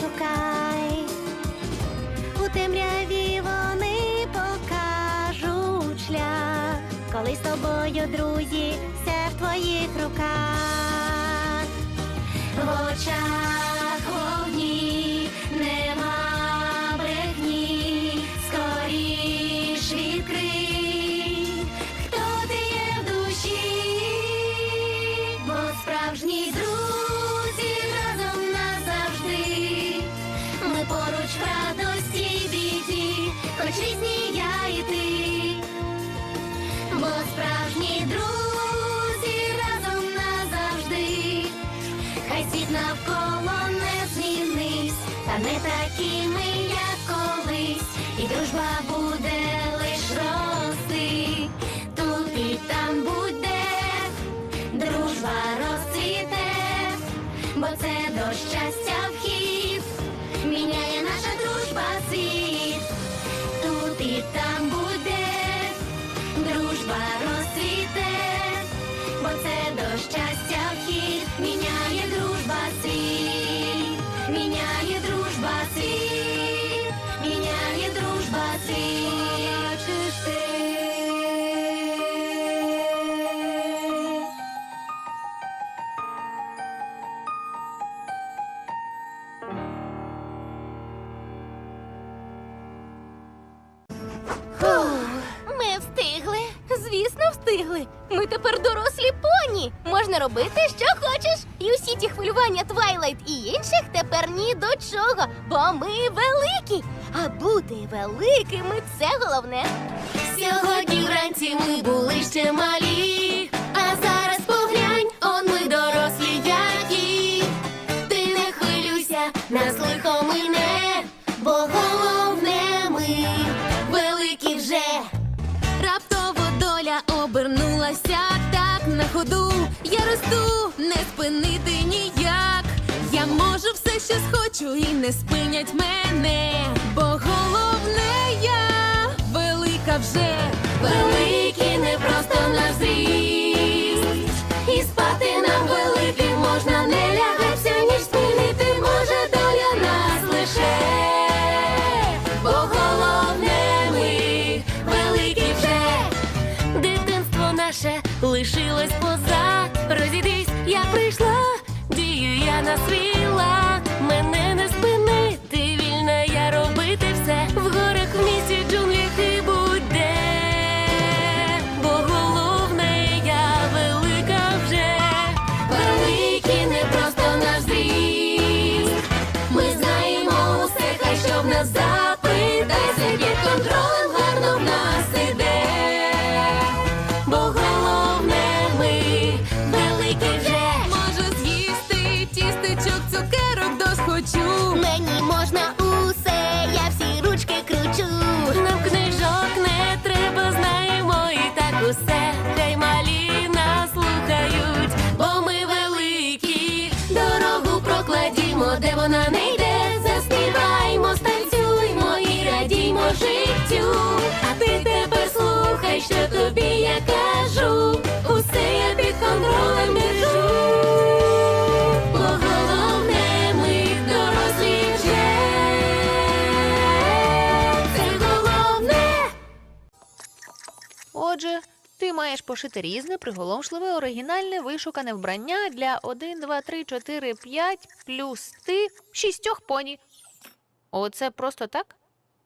шукай. У темряві вони покажуть шлях, коли з тобою, друзі, все в твоїх руках. В очах не такими, як колись, і дружба буде великими це головне. Сьогодні вранці ми були ще малі. А зараз поглянь, он ми дорослі які. Ти не хвилюйся, нас лихо мине, бо головне ми великі вже. Раптово доля обернулася так на ходу. Я росту, не спинити ніяк. Я можу все, що схочу, і не спинять мене. Велика вже. Великі не просто на зріст. І спати нам великим можна не лягаться, ніж спинити може доля нас лише. Бо головне ми великі вже. Дитинство наше лишилось позад. Розійдись, я прийшла, дію я на свій лад. Маєш пошити різне, приголомшливе, оригінальне, вишукане вбрання для 1, 2, 3, 4, 5 плюс ти шістьох поні. Оце просто так?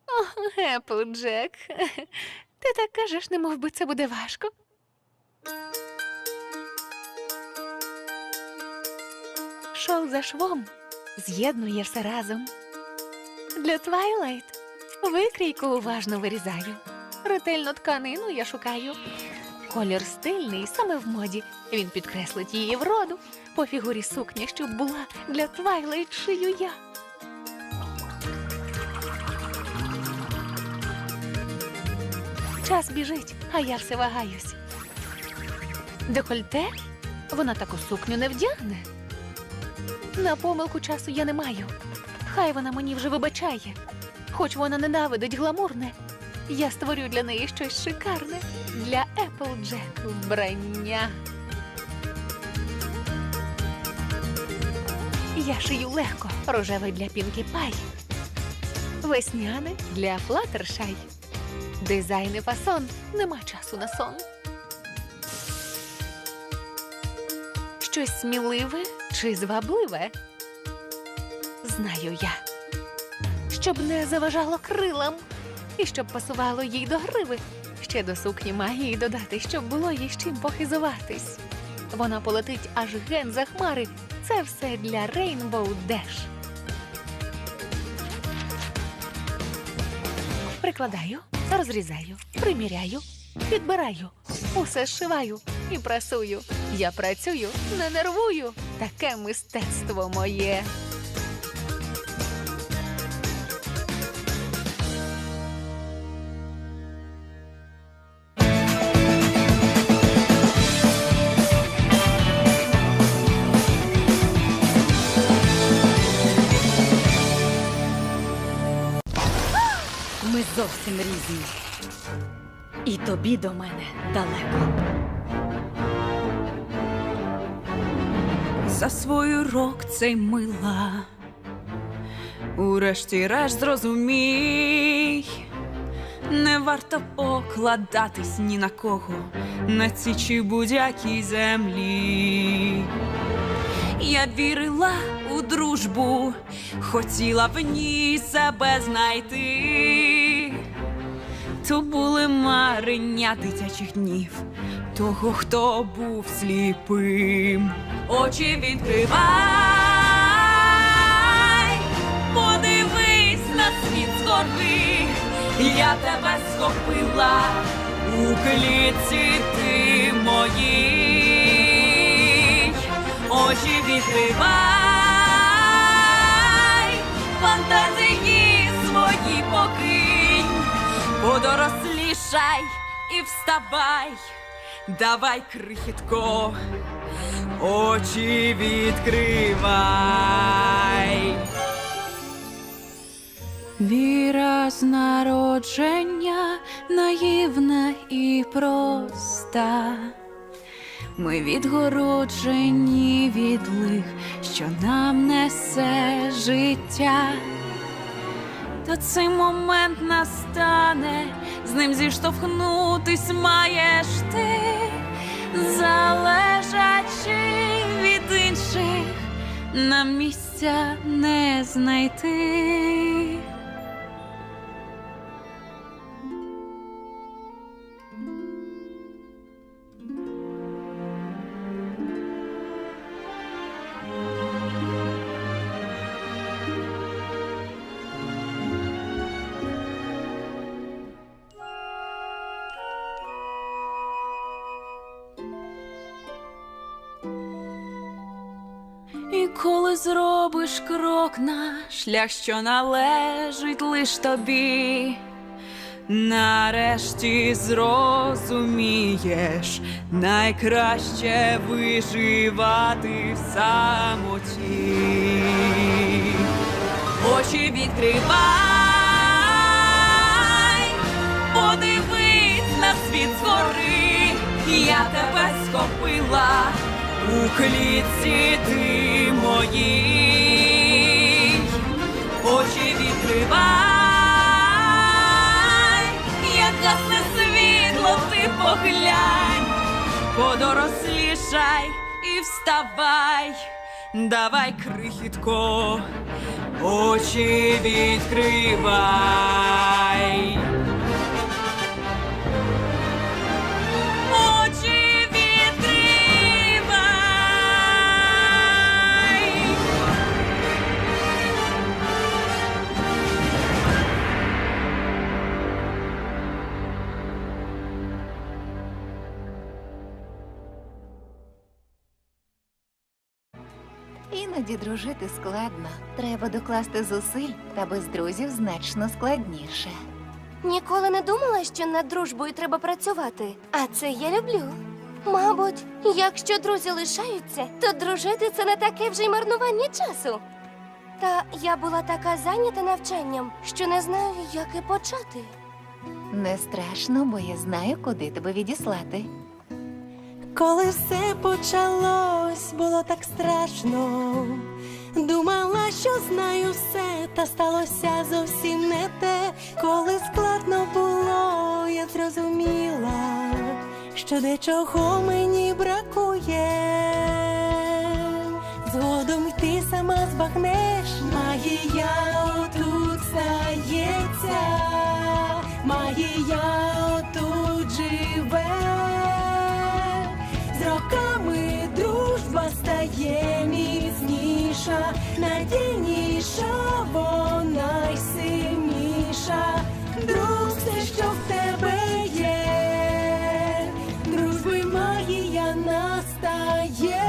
О, Еплджек. Ти так кажеш, не би це буде важко. Шов за швом з'єднує все разом. Для Твайлайт викрійку уважно вирізаю. Ретельно тканину я шукаю. Колір стильний, саме в моді. Він підкреслить її вроду. По фігурі сукня, щоб була для Твайлайт шию я. Час біжить, а я все вагаюсь. Декольте? Вона таку сукню не вдягне. На помилку часу я не маю. Хай вона мені вже вибачає. Хоч вона ненавидить гламурне, Я створю для неї щось шикарне для Applejack вбрання. Я шию легко, рожеве для Пінкі Пай, весняне для Флаттершай. Дизайн і фасон нема часу на сон. Щось сміливе чи звабливе? Знаю я. Щоб не заважало крилам і щоб пасувало їй до гриви. Ще до сукні магії додати, щоб було їй з чим похизуватись. Вона полетить аж ген за хмари. Це все для Rainbow Dash. Прикладаю, розрізаю, приміряю, підбираю, усе зшиваю і прасую. Я працюю, не нервую. Таке мистецтво моє. Зовсім. І тобі до мене далеко. За свою рок цей мила. Урешті-решт зрозумій, не варто покладатись ні на кого на цій чи будь-якій землі. Я вірила у дружбу, хотіла в ній себе знайти. То були марення дитячих днів, того, хто був сліпим. Очі відкривай, подивись на світ згори, я тебе схопила у клітці ти моїй. Очі відкривай, фантазії свої покинь, подорослішай і вставай, давай крихітко, очі відкривай. Віра з народження наївна і проста. Ми відгороджені від лих, що нам несе життя. Та цей момент настане, з ним зіштовхнутись маєш ти, залежачи від інших, на місця не знайти. Зробиш крок на шлях, що належить лиш тобі, нарешті зрозумієш, найкраще виживати в самоті. Очі відкривай, подивись на світ згори, я тебе схопила у клітці ти моїй. Очі відкривай, як гасне світло, ти поглянь, подорослішай і вставай, давай крихітко, очі відкривай. Іноді дружити складно. Треба докласти зусиль, та без друзів значно складніше. Ніколи не думала, що над дружбою треба працювати. А це я люблю. Мабуть, якщо друзі лишаються, то дружити це не таке вже й марнування часу. Та я була така зайнята навчанням, що не знаю, як і почати. Не страшно, бо я знаю, куди тебе відіслати. Коли все почалось, було так страшно. Думала, що знаю все, та сталося зовсім не те. Коли складно було, я зрозуміла, що дечого мені бракує. Згодом ти сама збагнеш, магія отут стається, магія отут міцніша, надійніша, вона й сильніша. Друг, все, що в тебе є, дружби магія настає.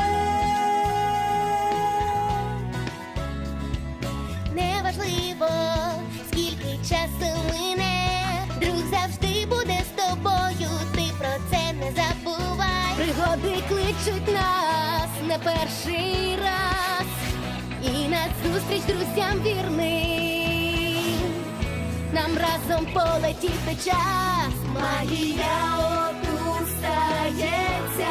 Неважливо, скільки часу мине, друг завжди буде з тобою, ти про це не забувай. Пригоди кличуть нас не перший раз, на зустріч друзям вірним. Нам разом полетіти час, магія отут стається,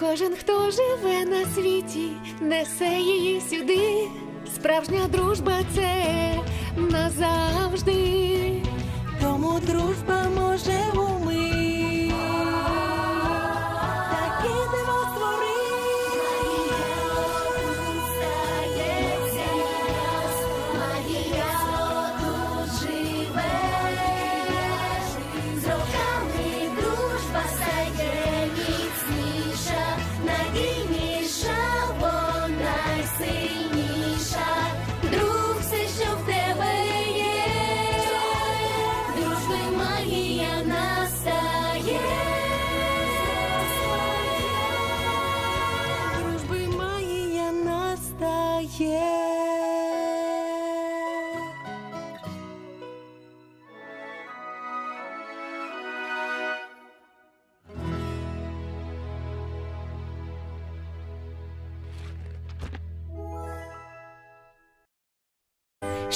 кожен, хто живе на світі, несе її сюди. Справжня дружба це назавжди. Тому дружба може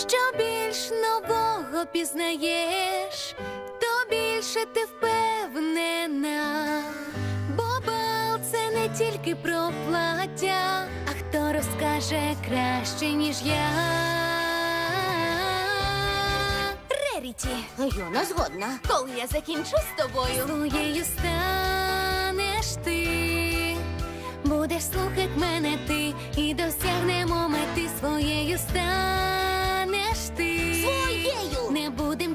Що більш нового пізнаєш, то більше ти впевнена. Бо бал це не тільки про плаття, а хто розкаже краще, ніж я. Реріті, не згодна. Коли я закінчу з тобою, своєю станеш ти. Будеш слухать мене ти і досягнемо мети своєю станеш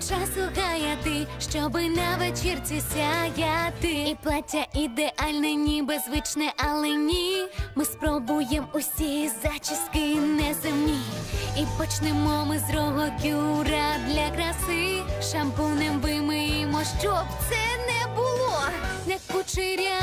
часу гаяти, щоби на вечірці сяяти. І плаття ідеальне, ніби звичне, але ні. Ми спробуємо усі зачіски неземні. І почнемо ми з рогокюра для краси. Шампунем вимиємо, щоб це не було. Не кучеряве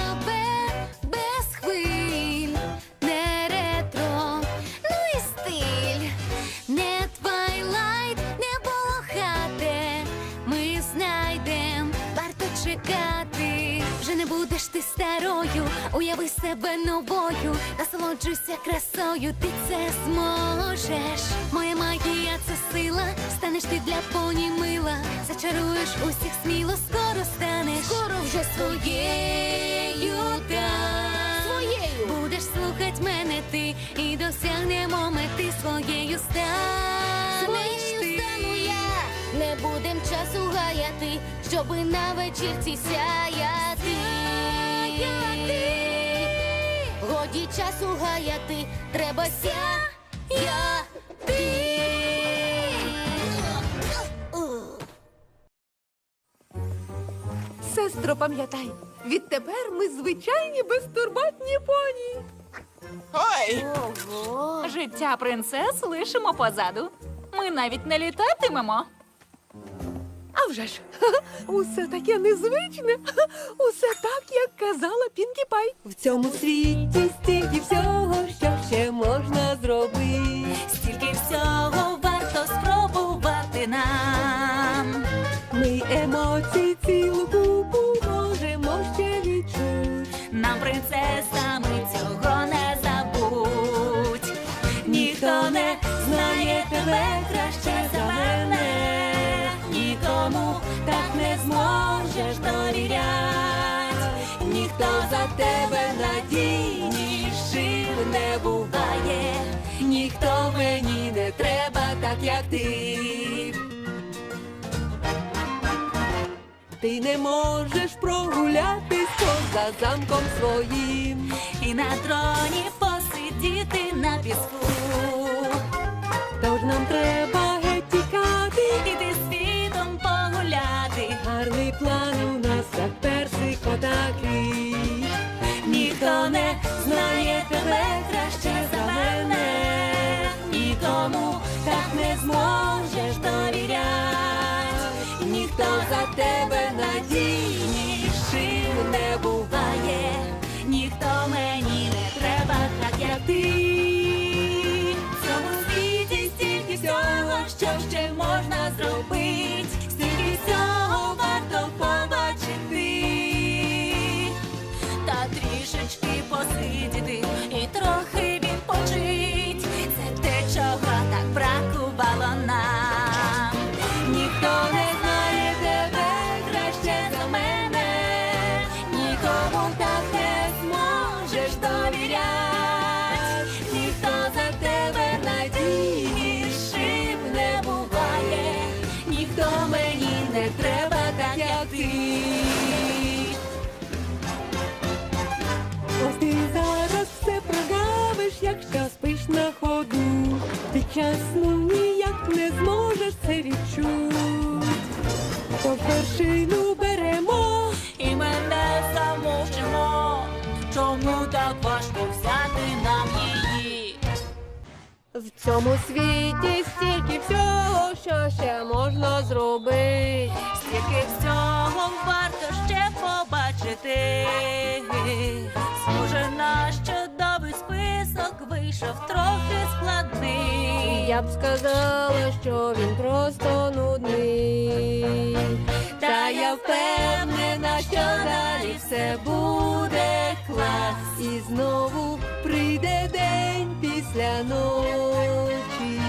уяви себе новою, насолоджуйся красою, ти це зможеш. Моя магія це сила, станеш ти для поні мила, зачаруєш усіх сміло, скоро станеш. Скоро вже своєю так. Своєю будеш слухать мене ти і досягнемо мети своєю станеш ти. стану я. Не будем часу гаяти, щоби на вечірці сяяти. Тоді часу гаяти треба сяяти. Сестро, пам'ятай, відтепер ми звичайні безтурботні поні. Ой! Ого! Життя принцес лишимо позаду. Ми навіть не літатимемо. А вже ж, усе таке незвичне, усе так, як казала Пінкі Пай. В цьому світі стільки всього, що ще можна зробити. Стільки всього як ти. Ти не можеш прогулятись поза замком своїм. І на троні посидіти на піску. Тож нам треба геть тікати. Іти світом погуляти. Гарний план у нас як персик отакий. Тебе надійнішим не буває. Ніхто мені Під ніяк не зможеш це відчути. Тож вершину беремо. і мене замовчимо. Чому так важко взяти нам її? В цьому світі стільки всього, що ще можна зробити. Стільки всього варто ще побачити. Схоже, наш вийшов трохи складний. Я б сказала, що він просто нудний. Та я впевнена, що далі все буде клас. І знову прийде день після ночі.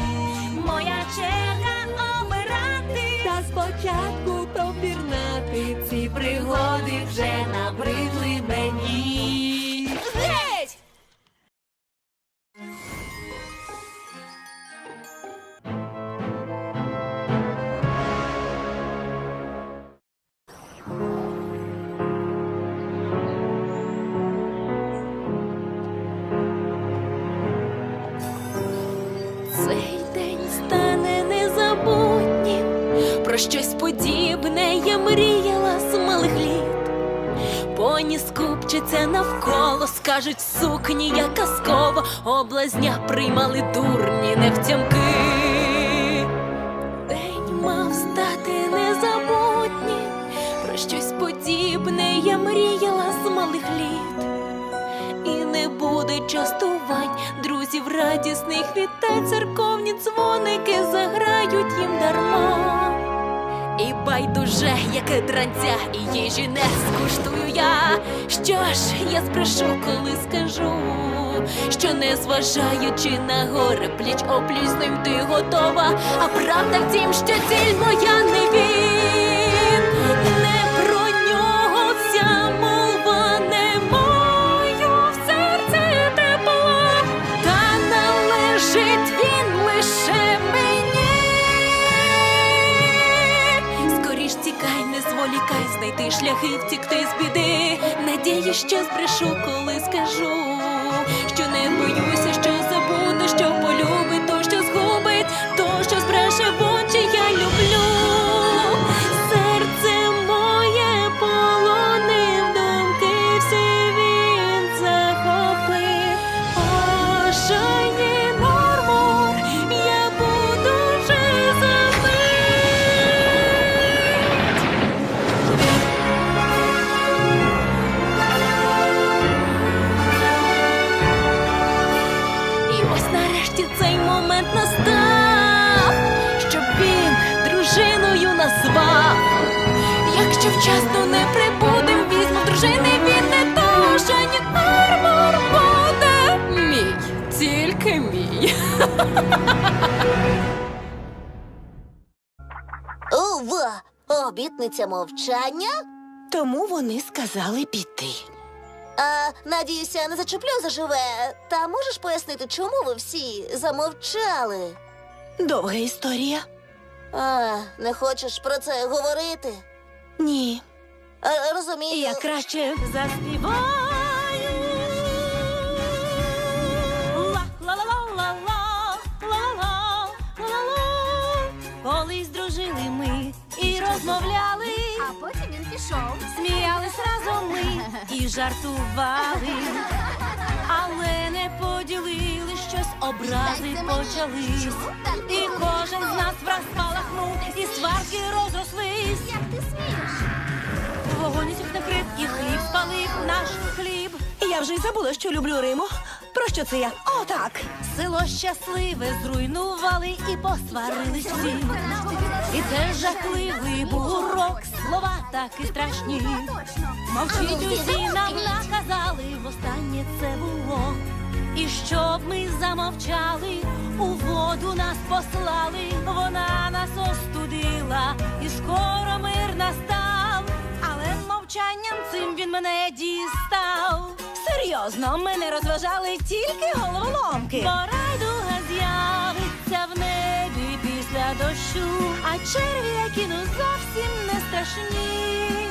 Моя черга обирати. Та спочатку попірнати ці Пригоди вже набридли сукні, я казково, облазня приймали дурні невтямки. День мав стати незабутнім. Про щось подібне я мріяла з малих літ. І не буде частувань, друзів радісних вітай церковні дзвоники байдуже, яке дранця, і їжі не скуштую я. Що ж, я збрешу, коли скажу, що не зважаючи на горе, пліч опліч ти готова. А правда в тім, що ціль моя не він, знайти шляхи втікти з біди. Надії, що збрешу, коли скажу, сказали піти. А, надіюся, не зачеплю заживе. Та можеш пояснити, чому ви всі замовчали? Довга історія. А, не хочеш про це говорити? Ні. А, розумію. Я краще заспіваю. Ла-ла-ла-ла-ла, ла-ла, ла-ла. Колись дружили ми і розмовляли, А потім пішов. сміялись разом ми і жартували, але не поділили щось, образи почались. І кожен з нас враз спалахнув, і сварки розрослись. Як ти смієш? Вогонь усіх накрив і хліб спалив наш хліб. Я вже й забула, що люблю Риму. Про що це я? О, так. Село щасливе зруйнували і посварились всі. І це жахливий був урок, слова таки страшні. Мовчіть усі нам наказали, востаннє це було. І щоб ми замовчали, у воду нас послали, вона нас остудила, і скоро мир настав, але мовчанням цим він мене дістав. Серйозно, мене розважали тільки головоломки. Бо райдуга з'явиться в небі після дощу, а черві я кину зовсім не страшні.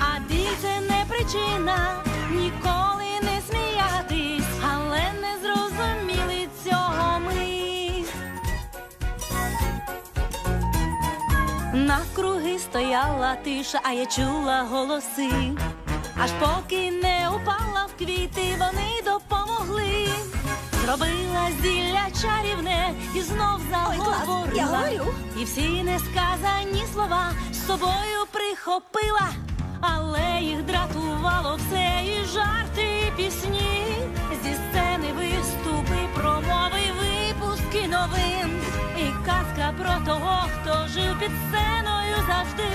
А біль не причина ніколи не сміятись, але не зрозуміли цього ми. Навкруги стояла тиша, а я чула голоси. Аж поки не упала Зробила зілля чарівне і знов заговорила. І всі несказані слова з собою прихопила, але їх дратувало все і жарти, і пісні. Зі сцени виступи, промови, випуски новин. І казка про того, хто жив під сценою завжди.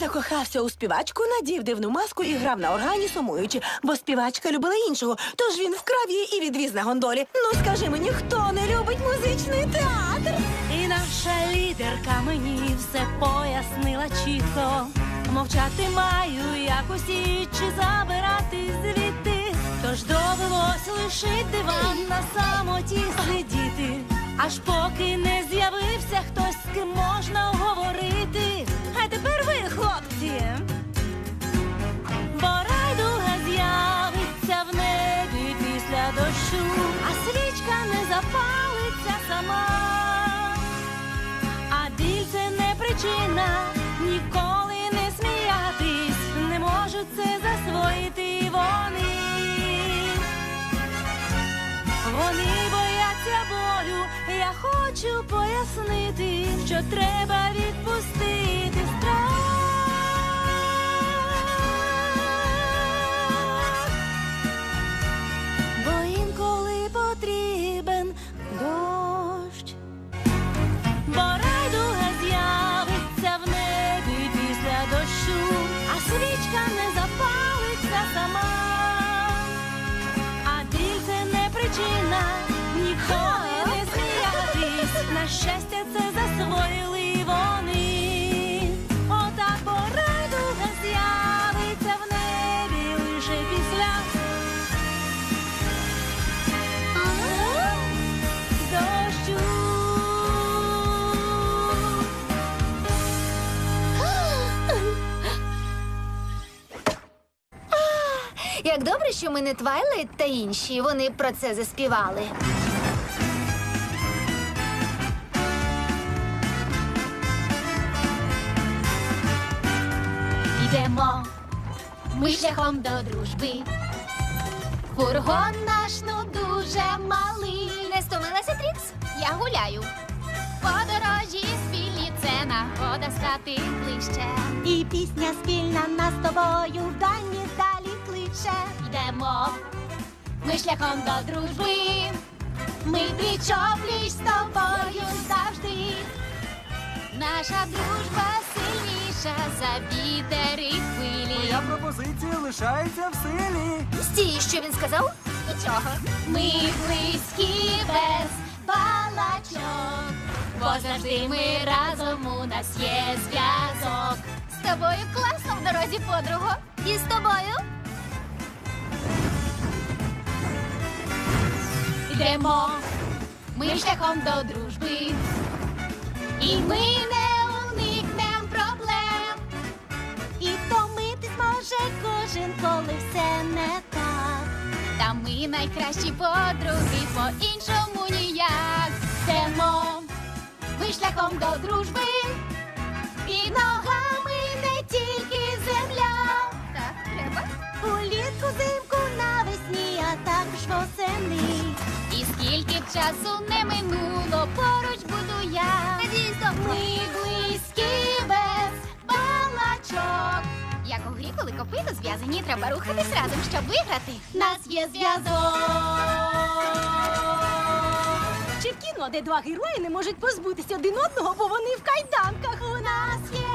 Закохався у співачку, надів дивну маску і грав на органі сумуючи, бо співачка любила іншого, тож він вкрав її і відвіз на гондолі. Ну скажи мені, хто не любить музичний театр? І наша лідерка мені все пояснила чітко. Мовчати маю якось і чи забирати звідти. Тож довелось лишить диван на самоті сидіти. Аж поки що треба відпустити Як добре, що ми не Твайлайт та інші. Вони про це заспівали. Йдемо ми шляхом до дружби. Фургон наш ну дуже малий. Не стомилася, Трікс? Я гуляю. Подорожі спільні це нагода стати ближче. І пісня спільна нас з тобою в дані далі. Йдемо ми шляхом до дружби. Ми пліч опліч з тобою завжди. Наша дружба сильніша. за вітер і хвилі. Моя пропозиція лишається в силі. Стій, що він сказав? Нічого. Ми близькі без балачок, бо завжди ми разом у нас є зв'язок. З тобою класно в дорозі, подруго. І з тобою. Йдемо ми шляхом до дружби. І ми не уникнем проблем. І втомитись може кожен, коли все не так. Та ми найкращі подруги, по-іншому ніяк. Йдемо ми шляхом до дружби. Під ногами не тільки земля. Так, треба. Улітку, зимку, навесні, а також восени. Скільки б часу не минуло, поруч буду я. Ми близькі без балачок. Як у грі, коли копито зв'язані, треба рухатись разом, щоб виграти. Нас є зв'язок. Чи в кіно, де два герої не можуть позбутися один одного, бо вони в кайданках. У нас є